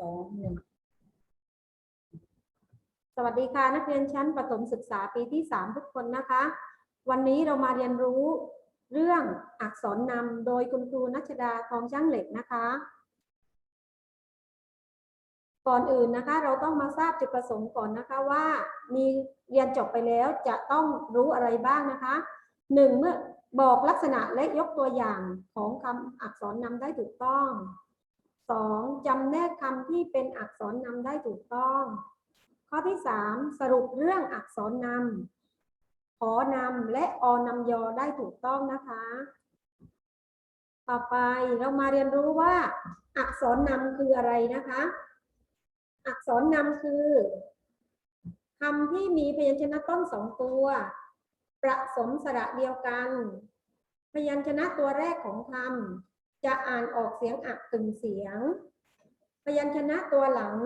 สองหนึ่งสวัสดีค่ะ นักเรียนชั้นประถมศึกษาปีที่สามทุกคนนะคะ วันนี้เรามาเรียนรู้เรื่องอักษรนำโดยคุณครูนัชดาทองช่างเหล็กนะคะ ก่อนอื่นนะคะ เราต้องมาทราบจุดประสงค์ก่อนนะคะว่า มีเรียนจบไปแล้วจะต้องรู้อะไรบ้างนะคะหนึ่งเมื่อบอกลักษณะและยกตัวอย่างของคำอักษรนำได้ถูกต้อง สองจำแนกคำที่เป็นอักษรนำได้ถูกต้อง ข้อที่สามสรุปเรื่องอักษรนำขอนำและอนำยอได้ถูกต้องนะคะ ต่อไปเรามาเรียนรู้ว่า อักษรนำคืออะไรนะคะ อักษรนำคือคำที่มีพยัญชนะต้นสองตัว ประสมสระเดียวกัน พยัญชนะตัวแรกของคำ จะอ่านออกเสียงอักตึงเสียง พยัญชนะตัวหลัง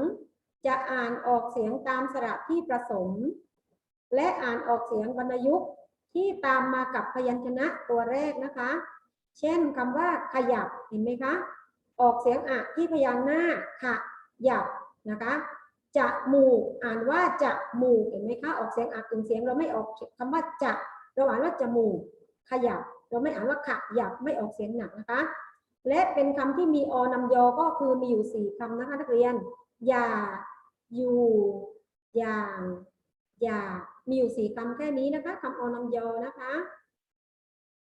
จะอ่านออกเสียงตามสระที่ประสม และอ่านออกเสียงวรรณยุกต์ที่ตามมากับพยัญชนะตัวแรกนะคะ เช่นคำว่าขยับเห็นไหมคะ ออกเสียงอะที่พยางค์หน้าขะหยับนะคะจะหมูกอ่านว่าจะหมูกเห็นไหมคะออกเสียงอักถึงเสียงเราไม่ออกคำว่าจะเราอ่านว่าจมูกขยับ เราไม่อ่านว่าขะหยับไม่ออกเสียงหนักนะคะ และเป็นคำที่มีอนำยอก็คือมีอยู่สี่คำนะคะนักเรียน อย่า อยู่ อย่าง อย่า มีอยู่สี่คำแค่นี้นะคะคำอนำยอนะคะ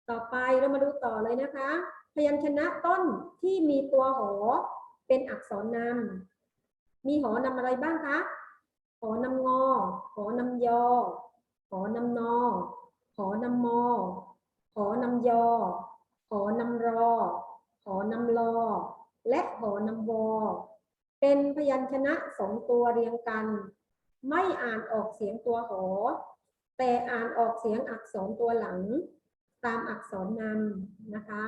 ต่อไปเรามาดูต่อเลยนะคะ พยัญชนะต้นที่มีตัวหอ เป็นอักษรนำ มีหอนำอะไรบ้างคะ หอนำงอ หอนำยอ หอนำนอ หอนำมอ หอนำยอ หอนำรอ หอนำลอ และหอนำวอ เป็นพยัญชนะสองตัวเรียงกัน ไม่อ่านออกเสียงตัวหอ แต่อ่านออกเสียงอักษรตัวหลัง ตามอักษรนำนะคะ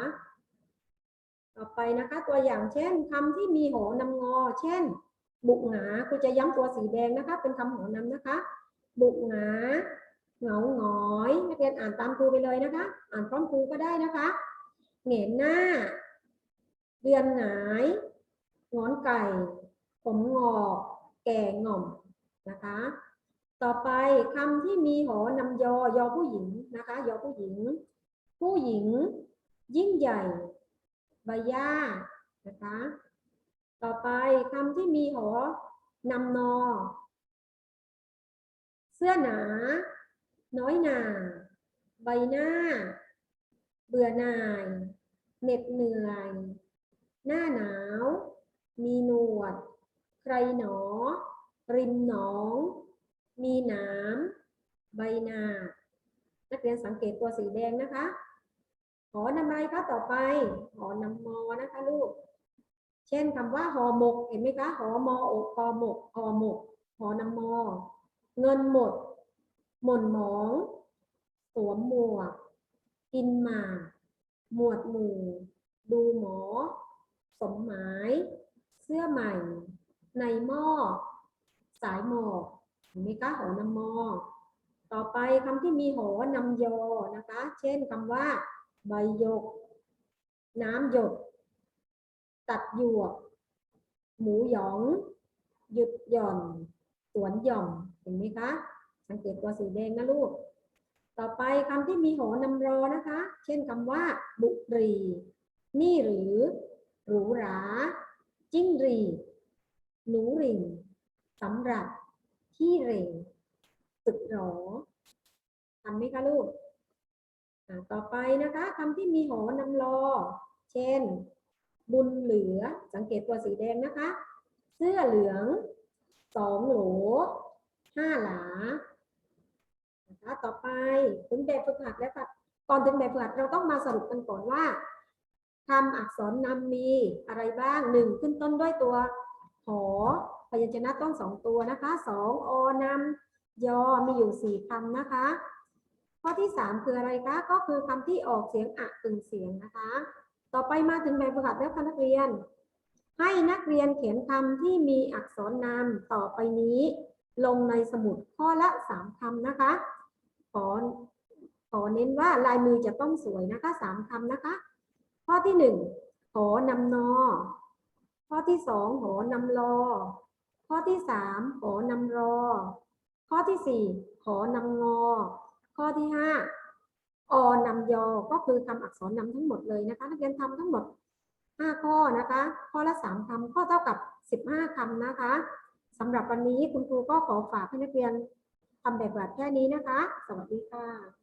ต่อไปนะคะตัวอย่างเช่นคำที่มีหอนำงอ เช่น บุกหงาครูจะย้ำตัวสีแดงนะคะ เป็นคำหอนำนะคะ บุกหงาเหงาหงอยนักเรียนอ่านตามครูไปเลยนะคะ อ่านพร้อมครูก็ได้นะคะเหงนหน้า เดือนหงายงอนไก่ ผมงอกแก่ง่อมนะคะ ต่อไปคำที่มีหอนำยอยอผู้หญิงนะคะยอผู้หญิง ผู้หญิง ยิ่งใหญ่ใบหญ้านะคะ ต่อไปคำที่มีหอนำนอ เสื้อหนา น้อยหนาใบหน้า เบื่อหน่ายเหน็ดเหนื่อย หน้าหนาว มีหนวด ใครหนอ ริมหนอง มีหนามใบหนานักเรียนสังเกตตัวสีแดงนะคะหอนำอะไรคะต่อไปหอนำมอนะคะลูก เช่นคำว่าหอหมก เห็นไหมคะหอมออกหอหมกหอหมกหอนำมอ เงินหมด หม่นหมอง สวมหมวก กินหมากหมวดหมู่ ดูหมอ สมหมาย เสื้อใหม่ ในหม้อสายหมอกเห็นไหมคะหอนำมอ ต่อไปคำที่มีหอนำยอนะคะ เช่นคำว่า ใบหยก น้ำหยด ตัดหยวก หมูหยอง หยุดหย่อน สวนหย่อมเห็นไหมคะ สังเกตตัวสีแดงนะลูก ต่อไปคำที่มีหอนำรอนะคะ เช่นคำว่า บุรี นี่หรือ หรูหรา จิ้งหรีด หนูริงสำหรับที่เร่งสึกหรอทำไหมคะลูกต่อไปนะคะคำที่มีหอนำรอ เช่น บุญเหลือสังเกตตัวสีแดงนะคะ เสื้อเหลืองสองโหลห้าหลานะคะต่อไปถึงแบบฝึกหัดแล้วค่ะก่อนถึงแบบฝึกหัดเราต้องมาสรุปกันก่อนว่าคำอักษรนำมีอะไรบ้างหนึ่งขึ้นต้นด้วยตัว หอพยัญชนะต้นสองตัวนะคะสองอนำยอมีอยู่สี่คำนะคะ ข้อที่สามคืออะไรคะก็คือคำที่ออกเสียงอะตึงเสียงนะคะ ต่อไปมาถึงแบบฝึกหัดแล้วค่ะนักเรียน ให้นักเรียนเขียนคำที่มีอักษรนำต่อไปนี้ ลงในสมุดข้อละสามคำนะคะขอขอเน้นว่าลายมือจะต้องสวยนะคะสามคำนะคะ ข้อที่หนึ่งขอนำนอ ข้อที่สองหอนำรอ ข้อที่สามหอนำรอ ข้อที่สี่หอนำงอ ข้อที่ห้าอนำยอ ก็คือคำอักษรนำทั้งหมดเลยนะคะนักเรียนทำทั้งหมดห้าข้อนะคะ ข้อละสามคำข้อเท่ากับสิบห้าคำนะคะสำหรับวันนี้คุณครูก็ขอฝากให้นักเรียนทำแบบแบบแค่นี้นะคะ สวัสดีค่ะ